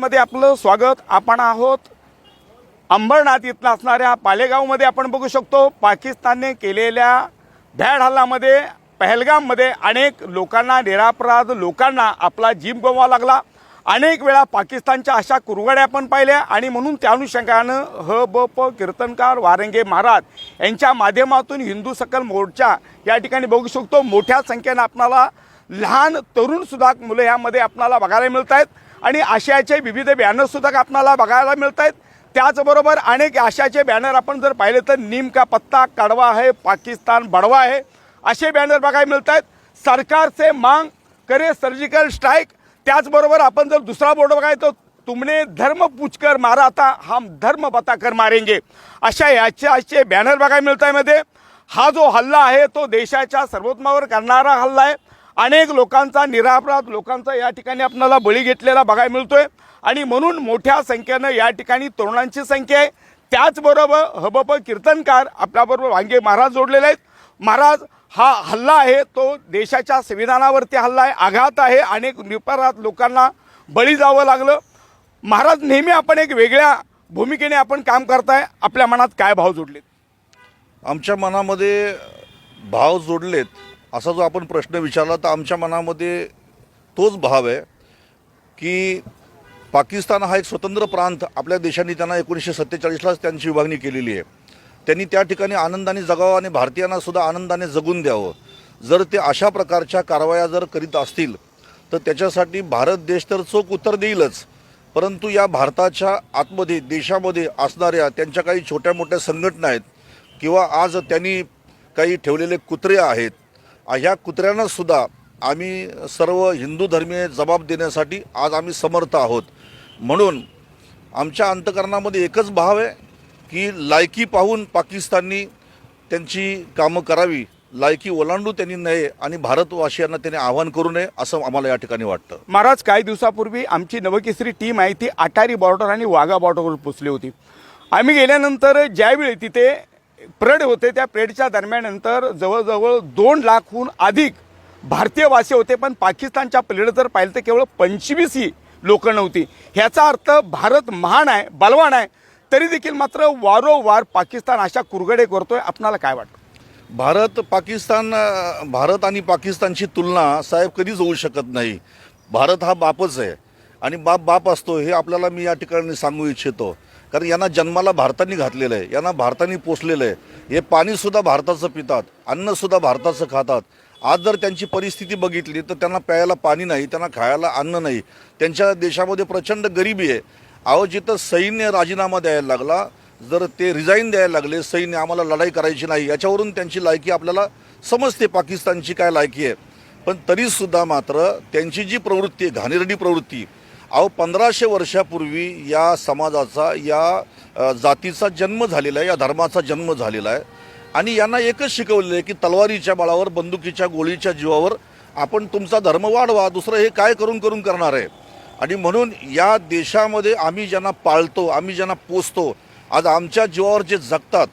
मध्ये आपलं स्वागत. आपण आहोत अंबरनाथ इथं असणाऱ्या पालेगावमध्ये. आपण बघू शकतो पाकिस्तानने केलेल्या भ्याड हल्ल्यामध्ये पहलगाममध्ये अनेक लोकांना निरापराध लोकांना आपला जीव गमवा लागला. अनेक वेळा पाकिस्तानच्या अशा कुरगड्या पण पाहिल्या आणि म्हणून त्या अनुषंगानं ह ब प कीर्तनकार वारंगे महाराज यांच्या माध्यमातून हिंदू सकल मोर्चा या ठिकाणी बघू शकतो. मोठ्या संख्येनं आपणाला लहान तरुण सुद्धा मुलं यामध्ये आपणाला बघायला मिळत आहेत आणि आशयाचे विविध बॅनरसुद्धा आपणाला बघायला मिळत आहेत त्याचबरोबर अनेक आशाचे बॅनर आपण जर पाहिले तर नीम का पत्ता कडवा आहे पाकिस्तान बडवा आहे. असे बॅनर बघायला मिळत आहेत सरकारचे मांग करे सर्जिकल स्ट्राईक त्याचबरोबर आपण जर दुसरा बोर्ड बघायचो तुमने धर्म पूछकर मारा आता हम धर्म बताकर मारेंगे. अशा याच्याचे बॅनर बघायला मिळत आहे मध्ये. हा जो हल्ला आहे तो देशाच्या सर्वोत्तमावर करणारा हल्ला आहे. अनेक लोकांचा निरापराध लोकांचा या ठिकाणी आपल्याला बळी घेतलेला बघायला मिळतोय. आणि म्हणून मोठ्या संख्येनं या ठिकाणी तरुणांची संख्या आहे. त्याचबरोबर हबप कीर्तनकार आपल्याबरोबर वांगे महाराज जोडलेले आहेत. महाराज हा हल्ला आहे तो देशाच्या संविधानावरती हल्ला आहे आघात आहे. अनेक निपरात लोकांना बळी जावं लागलं. महाराज नेहमी आपण एक वेगळ्या भूमिकेने आपण काम करताय. आपल्या मनात काय भाव जोडलेत? आमच्या मनामध्ये भाव जोडलेत. असा जो आपण प्रश्न विचारला तर आमच्या मनामध्ये तोच भाव आहे की पाकिस्तान हा एक स्वतंत्र प्रांत आपल्या देशाने त्यांना एकोणीसशे सत्तेचाळीसलाच त्यांची विभागणी केलेली आहे. त्यांनी त्या ठिकाणी आनंदाने जगावं आणि भारतीयांना सुद्धा आनंदाने जगून द्यावं. जर ते अशा प्रकारच्या कारवाया जर करीत असतील तर त्याच्यासाठी भारत देश तर चोख उत्तर देईलच. परंतु या भारताच्या आतमध्ये देशामध्ये असणाऱ्या त्यांच्या काही छोट्या मोठ्या संघटना आहेत किंवा आज त्यांनी काही ठेवलेले कुत्रे आहेत ह्या कुत्र्यांना सुद्धा आम्ही सर्व हिंदू धर्मीय जबाब देण्यासाठी आज आम्ही समर्थ आहोत. म्हणून आमच्या अंतकरणामध्ये एकच भाव आहे की लायकी पाहून पाकिस्ताननी त्यांची कामं करावी. लायकी ओलांडू त्यांनी नये आणि भारतवासियांना त्यांनी आवाहन करू नये असं आम्हाला या ठिकाणी वाटतं. महाराज काही दिवसापूर्वी आमची नवकेसरी टीम आहे ती अटारी बॉर्डर आणि वाघा बॉर्डरवर पोचली होती. आम्ही गेल्यानंतर ज्यावेळी तिथे परेड होते त्या परेडच्या दरम्यानंतर जवळजवळ दोन लाखहून अधिक भारतीयवासी होते पण पाकिस्तानच्या पलीकडे जर पाहिलं तर केवळ पंचवीस ही लोक नव्हती. ह्याचा अर्थ भारत महान आहे बलवान आहे तरी देखील मात्र वारंवार पाकिस्तान अशा कुरगडे करतोय. आपणाला काय वाटतं? भारत पाकिस्तान भारत आणि पाकिस्तानची तुलना साहेब कधीच होऊ शकत नाही. भारत हा बापच आहे. आणि बाप बाप असतो हे आपल्याला मी या ठिकाणी सांगू इच्छितो. कारण यांना जन्माला भारताने घातलेलं आहे यांना भारताने पोचलेलं आहे. हे पाणीसुद्धा भारताचं पितात अन्नसुद्धा भारताचं खातात. आज जर त्यांची परिस्थिती बघितली तर त्यांना प्यायला पाणी नाही त्यांना खायला अन्न नाही. त्यांच्या देशामध्ये प्रचंड गरिबी आहे. अहो जिथं सैन्य राजीनामा द्यायला लागला जर ते रिझाईन द्यायला लागले सैन्य आम्हाला लढाई करायची नाही याच्यावरून त्यांची लायकी आपल्याला समजते पाकिस्तानची काय लायकी आहे. पण तरीसुद्धा मात्र त्यांची जी प्रवृत्ती आहे घाणेरडी प्रवृत्ती अहो पंधराशे वर्षापूर्वी या समाजाचा या जातीचा जन्म झालेला आहे या धर्माचा जन्म झालेला आहे. आणि यांना एकच शिकवलेलं आहे की तलवारीच्या बळावर बंदुकीच्या गोळीच्या जीवावर आपण तुमचा धर्म वाढवा दुसरं हे काय करून करून करणार आहे? आणि म्हणून या देशामध्ये आम्ही ज्यांना पाळतो आम्ही ज्यांना पोचतो आज आमच्या जीवावर जे जगतात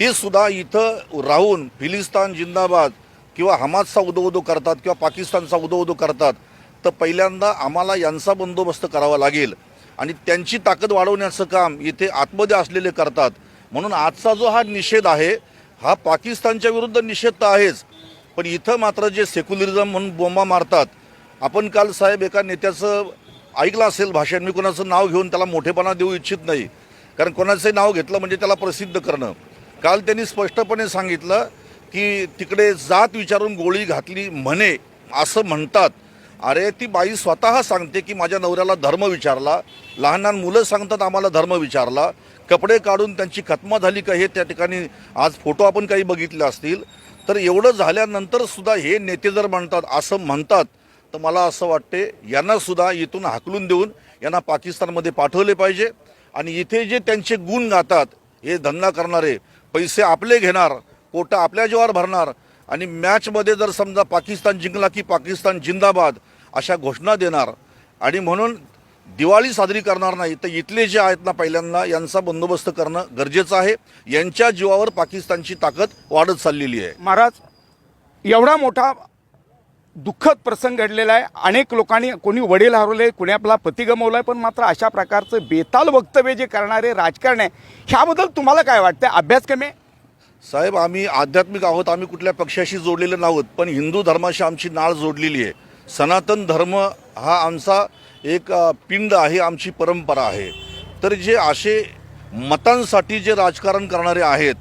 ते सुद्धा इथं राहून फिलिस्तान जिंदाबाद किंवा हमादचा उदो उदो करतात किंवा पाकिस्तानचा उदो उदो करतात. तर पहिल्यांदा आम्हाला यांचा बंदोबस्त करावा लागेल आणि त्यांची ताकद वाढवण्याचं काम इथे आतमध्ये असलेले करतात. म्हणून आजचा जो हा निषेध आहे हा पाकिस्तानच्या विरुद्ध निषेध तर आहेच पण इथं मात्र जे सेक्युलरिझम म्हणून बोंबा मारतात आपण काल साहेब एका नेत्याचं ऐकलं असेल भाषण मी कोणाचं नाव घेऊन त्याला मोठेपणा देऊ इच्छित नाही कारण कोणाचंही नाव घेतलं म्हणजे त्याला प्रसिद्ध करणं. काल त्यांनी स्पष्टपणे सांगितलं की तिकडे जात विचारून गोळी घातली म्हणे असं म्हणतात. अरे ती बाई स्वतः सांगते की माझ्या नवऱ्याला धर्म विचारला लहान लहान मुलं सांगतात आम्हाला धर्म विचारला कपडे काढून त्यांची खत्मा झाली का हे त्या ठिकाणी आज फोटो आपण काही बघितले असतील. तर एवढं झाल्यानंतर सुद्धा हे नेते जर म्हणतात असं म्हणतात तर मला असं वाटते यांना सुद्धा इथून हाकलून देऊन यांना पाकिस्तानमध्ये पाठवले पाहिजे. आणि इथे जे त्यांचे गुण गातात हे धंदा करणारे पैसे आपले घेणार कोटा आपल्या जीवावर भरणार आणि मॅचमध्ये जर समजा पाकिस्तान जिंकला की पाकिस्तान जिंदाबाद अशा घोषणा देणार. आणि म्हणून दिवाळी साजरी करणार नाही तर इथले जे आहेत ना पहिल्यांदा यांचा बंदोबस्त करणं गरजेचं आहे. यांच्या जीवावर पाकिस्तानची ताकद वाढत चाललेली आहे. महाराज एवढा मोठा दुःखद प्रसंग घडलेला आहे. अनेक लोकांनी कोणी वडील हरवले कोणी आपला पती गमावला आहे पण मात्र अशा प्रकारचं बेताल वक्तव्य जे करणारे राजकारण आहे ह्याबद्दल तुम्हाला काय वाटतं अभ्यास कमी आहे? साहेब आम्ही आध्यात्मिक आहोत आम्ही कुठल्या पक्षाशी जोडलेले नाहोत पण हिंदू धर्माशी आमची नाळ जोडलेली आहे. सनातन धर्म हा आमचा एक पिंड आहे आमची परंपरा आहे. तर जे असे मतांसाठी जे राजकारण करणारे आहेत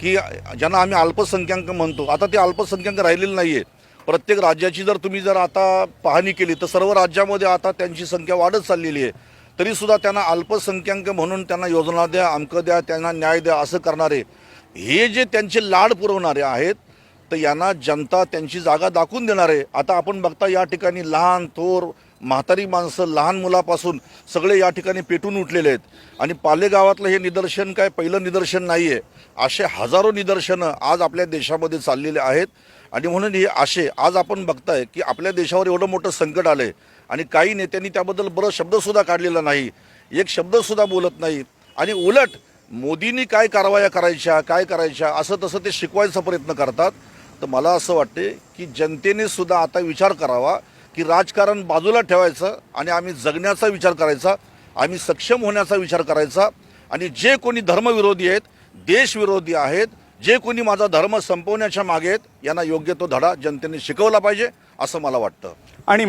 की ज्यांना आम्ही अल्पसंख्याक म्हणतो आता ते अल्पसंख्याक राहिलेले नाही आहे प्रत्येक राज्याची जर तुम्ही जर आता पाहणी केली तर सर्व राज्यामध्ये आता त्यांची संख्या वाढत चाललेली आहे. तरीसुद्धा त्यांना अल्पसंख्याक म्हणून त्यांना योजना द्या अंक द्या त्यांना न्याय द्या असं करणारे हे जे त्यांचे लाड पुरवणारे आहेत तर यांना जनता त्यांची जागा दाखवून देणार आहे. आता आपण बघता या ठिकाणी लहान थोर म्हातारी माणसं लहान मुलापासून सगळे या ठिकाणी पेटून उठलेले आहेत. आणि पालेगावातलं हे निदर्शन काय? पहिलं निदर्शन नाही आहे असे हजारो निदर्शनं आज आपल्या देशामध्ये चाललेले आहेत. आणि म्हणून हे असे आज आपण बघताय की आपल्या देशावर एवढं मोठं संकट आलं आहे आणि काही नेत्यांनी त्याबद्दल बरं शब्दसुद्धा काढलेला नाही. एक शब्दसुद्धा बोलत नाही. आणि उलट मोदींनी काय कारवाया करायच्या काय करायच्या असं तसं ते शिकवायचा प्रयत्न करतात. तर मला असं वाटते की जनतेने सुद्धा आता विचार करावा की राजकारण बाजूला ठेवायचं आणि आम्ही जगण्याचा विचार करायचा आम्ही सक्षम होण्याचा विचार करायचा आणि जे कोणी धर्मविरोधी आहेत देशविरोधी आहेत जे कोणी माझा धर्म संपवण्याच्या मागे आहेत यांना योग्य तो धडा जनतेने शिकवला पाहिजे असं मला वाटतं. आणि